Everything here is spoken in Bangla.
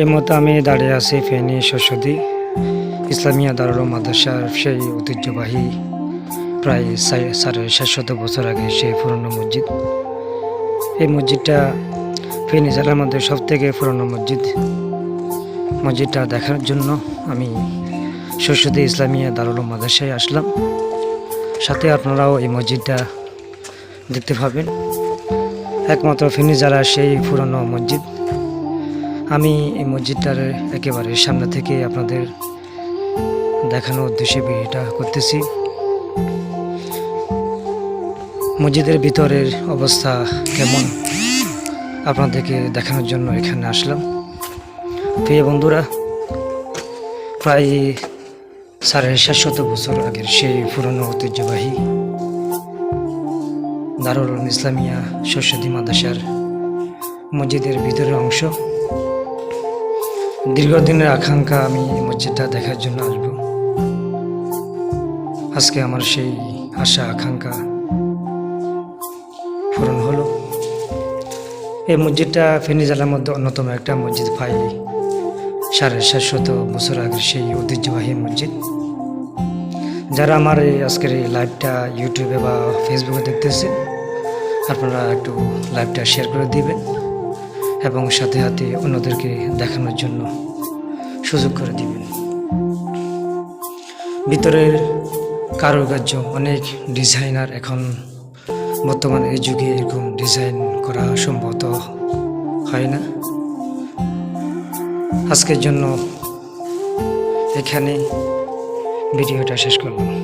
এই মুহূর্তে আমি দাঁড়িয়ে আছি ফেনী শস্যদি ইসলামিয়া দারুল মাদ্রাসার সেই ঐতিহ্যবাহী প্রায় সাড়ে সাতশত বছর আগে সেই পুরনো মসজিদ। এই মসজিদটা ফেনী জেলার মধ্যে সব থেকে পুরনো মসজিদ। মসজিদটা দেখার জন্য আমি শস্যদি ইসলামিয়া দারুল মাদ্রাসায় আসলাম। সাথে আপনারাও এই মসজিদটা দেখতে পাবেন। একমাত্র ফেনী জেলার সেই পুরনো মসজিদ। আমি এই মসজিদটার একেবারে সামনে থেকে আপনাদের দেখানোর উদ্দেশ্যে ভিডিওটা করতেছি। মসজিদের ভিতরের অবস্থা কেমন? আপনাদেরকে দেখানোর জন্য এখানে আসলাম। প্রিয় বন্ধুরা, প্রায় সাড়ে সাতশত বছর আগের সেই পুরনো ঐতিহ্যবাহী দারুল ইসলামিয়া সরস্বতী মাদ্রাসার মসজিদের ভিতরের অংশ। দীর্ঘদিনের আকাঙ্ক্ষা আমি মসজিদটা দেখার জন্য আসব। আজকে আমার সেই আশা, আকাঙ্ক্ষা পূরণ হলো। এই মসজিদটা ফেনী জেলার মধ্যে অন্যতম একটা মসজিদ পাই। সাড়ে সাতশত বছর আগের সেই ঐতিহ্যবাহী মসজিদ। যারা আমার এই আজকের এই লাইভটা ইউটিউবে বা ফেসবুকে দেখতেছে আপনারা একটু লাইভটা শেয়ার করে দিবেন। এবং সাথে সাথে অন্যদেরকে দেখানোর জন্য সুযোগ করে দিবেন। ভিতরের কারুকার্য, অনেক ডিজাইনার এখন বর্তমান এই যুগে এরকম ডিজাইন করা সম্ভবত হয় না। আজকের জন্য এখানে ভিডিওটা শেষ করলাম।